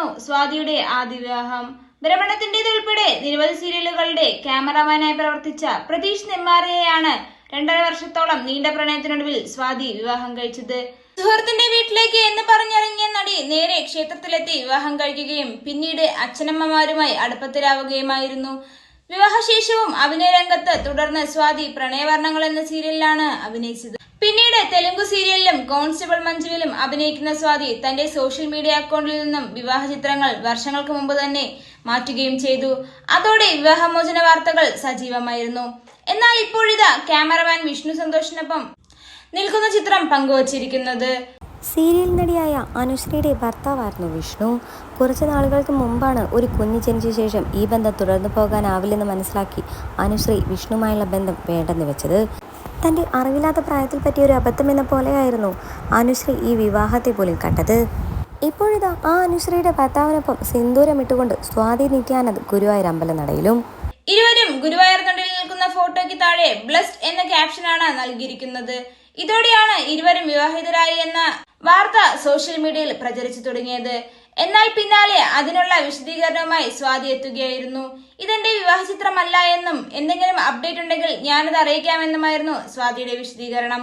ആയിരുന്നു സ്വാതിയുടെ ആദ്യ വിവാഹം. ഭ്രമണത്തിന്റേതുൾപ്പെടെ നിരവധി സീരിയലുകളുടെ ക്യാമറമാനായി പ്രവർത്തിച്ച പ്രതീഷ് നെമ്മാറയെയാണ് രണ്ടര വർഷത്തോളം നീണ്ട പ്രണയത്തിനൊടുവിൽ സ്വാതി വിവാഹം കഴിച്ചത്. സുഹൃത്തിന്റെ വീട്ടിലേക്ക് എന്ന് പറഞ്ഞിറങ്ങിയ നടി നേരെ ക്ഷേത്രത്തിലെത്തി വിവാഹം കഴിക്കുകയും പിന്നീട് അച്ഛനമ്മമാരുമായി അടുപ്പത്തിലാവുകയുമായിരുന്നു. വിവാഹശേഷവും അഭിനയ രംഗത്ത് തുടർന്ന് സ്വാതി പ്രണയവർണങ്ങൾ എന്ന സീരിയലിലാണ് അഭിനയിച്ചത്. പിന്നീട് തെലുങ്ക് സീരിയലിലും കോൺസ്റ്റബിൾ മഞ്ജുവിലും അഭിനയിക്കുന്ന സ്വാതി തന്റെ സോഷ്യൽ മീഡിയ അക്കൗണ്ടിൽ നിന്നും വിവാഹ ചിത്രങ്ങൾ വർഷങ്ങൾക്ക് മുമ്പ് തന്നെ മാറ്റുകയും ചെയ്തു. അതോടെ വിവാഹമോചന വാർത്തകൾ സജീവമായിരുന്നു. എന്നാൽ ഇപ്പോഴിതാ ക്യാമറമാൻ വിഷ്ണു സന്തോഷിനൊപ്പം നിൽക്കുന്ന ചിത്രം പങ്കുവച്ചിരിക്കുന്നത്. സീരിയൽ നടിയായ അനുശ്രീയുടെ ഭർത്താവായിരുന്നു വിഷ്ണു. കുറച്ച് നാളുകൾക്ക് മുമ്പാണ് ഒരു കുഞ്ഞ് ജനിച്ച ശേഷം ഈ ബന്ധം തുടർന്നു പോകാനാവില്ലെന്ന് മനസ്സിലാക്കി അനുശ്രീ വിഷ്ണുമായുള്ള ബന്ധം വേണ്ടെന്ന് വെച്ചത്. തന്റെ അറിവില്ലാത്ത പ്രായത്തിൽ പറ്റിയ ഒരു അബദ്ധം എന്ന പോലെയായിരുന്നു അനുശ്രീ ഈ വിവാഹത്തെ പോലും കണ്ടത്. ഇപ്പോഴിതാ ആ അനുശ്രീയുടെ ഭർത്താവിനൊപ്പം സിന്ദൂരം ഇട്ടുകൊണ്ട് സ്വാതി നിത്യാനന്ദ് ഗുരുവായൂർ അമ്പലനടയിലും. ഇരുവരും ഗുരുവായൂർ ഫോട്ടോയ്ക്ക് താഴെ ബ്ലസ്ഡ് എന്ന ക്യാപ്ഷനാണ് നൽകിയിരിക്കുന്നത്. ഇതോടെയാണ് ഇരുവരും വിവാഹിതരായി എന്ന വാർത്ത സോഷ്യൽ മീഡിയയിൽ പ്രചരിച്ചു തുടങ്ങിയത്. എന്നാൽ പിന്നാലെ അതിനുള്ള വിശദീകരണവുമായി സ്വാതി എത്തുകയായിരുന്നു. ഇതെന്റെ വിവാഹ ചിത്രമല്ല എന്നും എന്തെങ്കിലും അപ്ഡേറ്റ് ഉണ്ടെങ്കിൽ ഞാനത് അറിയിക്കാമെന്നുമായിരുന്നു സ്വാതിയുടെ വിശദീകരണം.